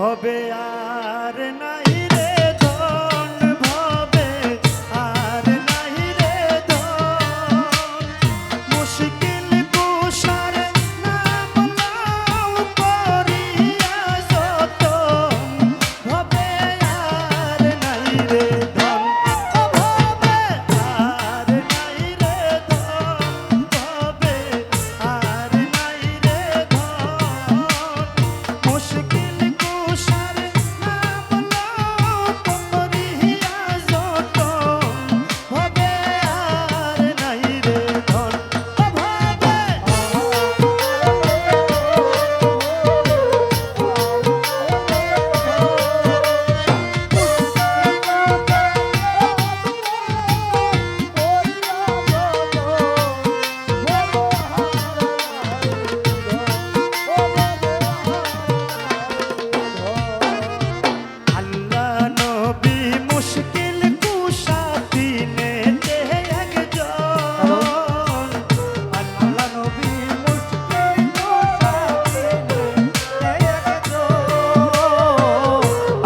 হবে আর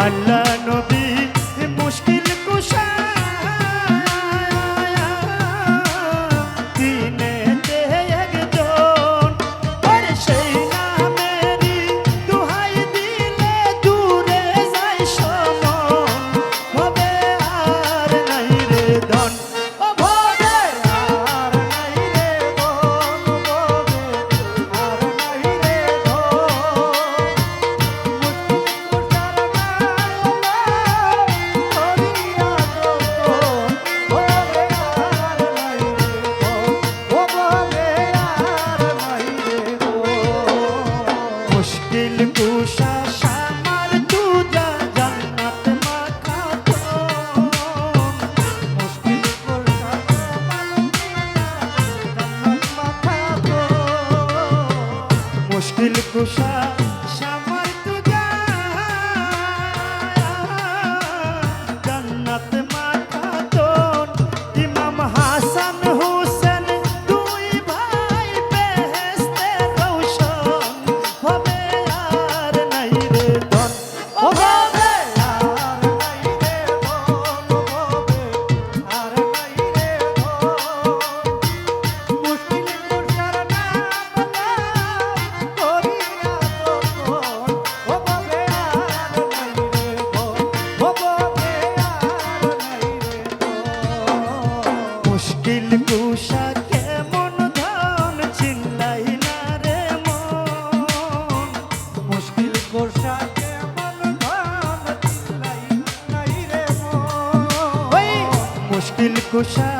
அல்ல cruzar. উষা কেমন ধন চিল্লাই না রে মন। মুশকিল কোষা কেমন ধন চিল্লাই নাই রে মন। মুশকিল কোষা